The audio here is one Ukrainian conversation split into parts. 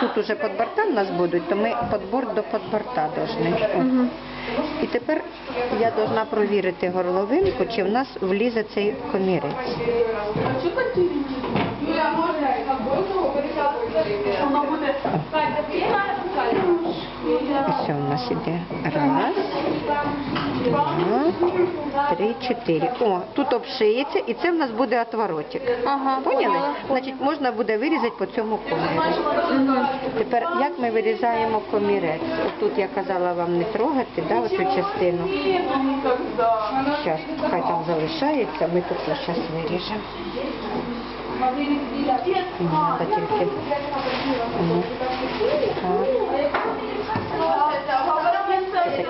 тут уже подборта в нас будуть, то ми під борт до подборта повинні. Угу. І тепер я повинна провірити горловинку, чи в нас влізе цей комірець. Ось у нас іде. Раз, два, три, чотири. О, тут обшиється і це в нас буде отворотик. Ага, Поняли? Значить, можна буде вирізати по цьому коміру. Тепер як ми вирізаємо комірець? Тут я казала вам не трогати, да, оцю частину. Зараз, хай там залишається, ми тут зараз виріжемо. Треба тільки.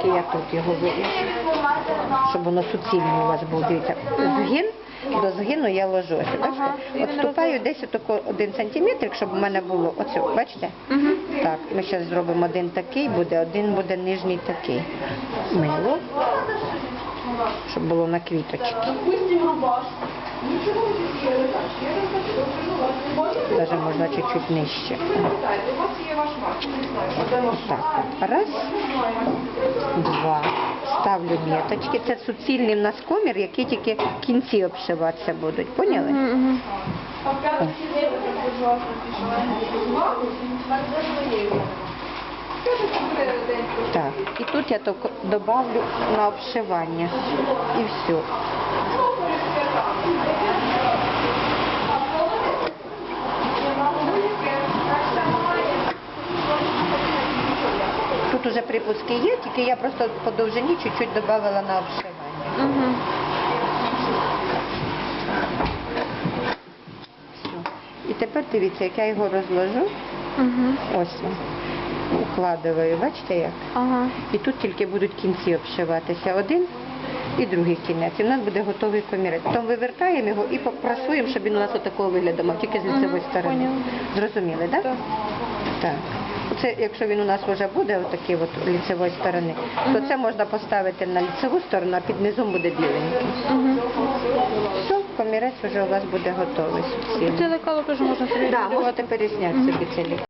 Я тут його виріжу, щоб воно суцільний у вас був. Дивіться, згин, до згину я ложу. Ось, бачите? Отступаю десь отако один сантиметр, щоб у мене було оце, бачите? Так, ми зараз зробимо один такий буде, один буде нижній такий. Мило, щоб було на квіточки. Даже можна чуть-чуть нижче. Так, раз, два. Ставлю меточки. Це суцільний в нас комір, які тільки кінці обшиватися будуть. Поняли? Мгм. Так. І тут я добавлю на обшивання. І все. Тут уже припуски є, тільки я просто по довжині чуть-чуть додавала на обшивання. Мгм. Все. І тепер дивіться, як я його розложу. Мгм. Ось він. Бачите як? Ага. І тут тільки будуть кінці обшиватися один і другий кінець. І в нас буде готовий комірець. Потім вивертаємо його і попрасуємо, щоб він у нас отакого вигляду мав, тільки з лицевої сторони. поняла. Зрозуміли, так? Так. Так. Це, якщо він у нас вже буде отакий от лицевої сторони, то це можна поставити на лицеву сторону, а під низом буде біленький. Все, комірець вже у вас буде готовий. Це лекало теж можна Так, взяти. можете перезняти собі це ліко.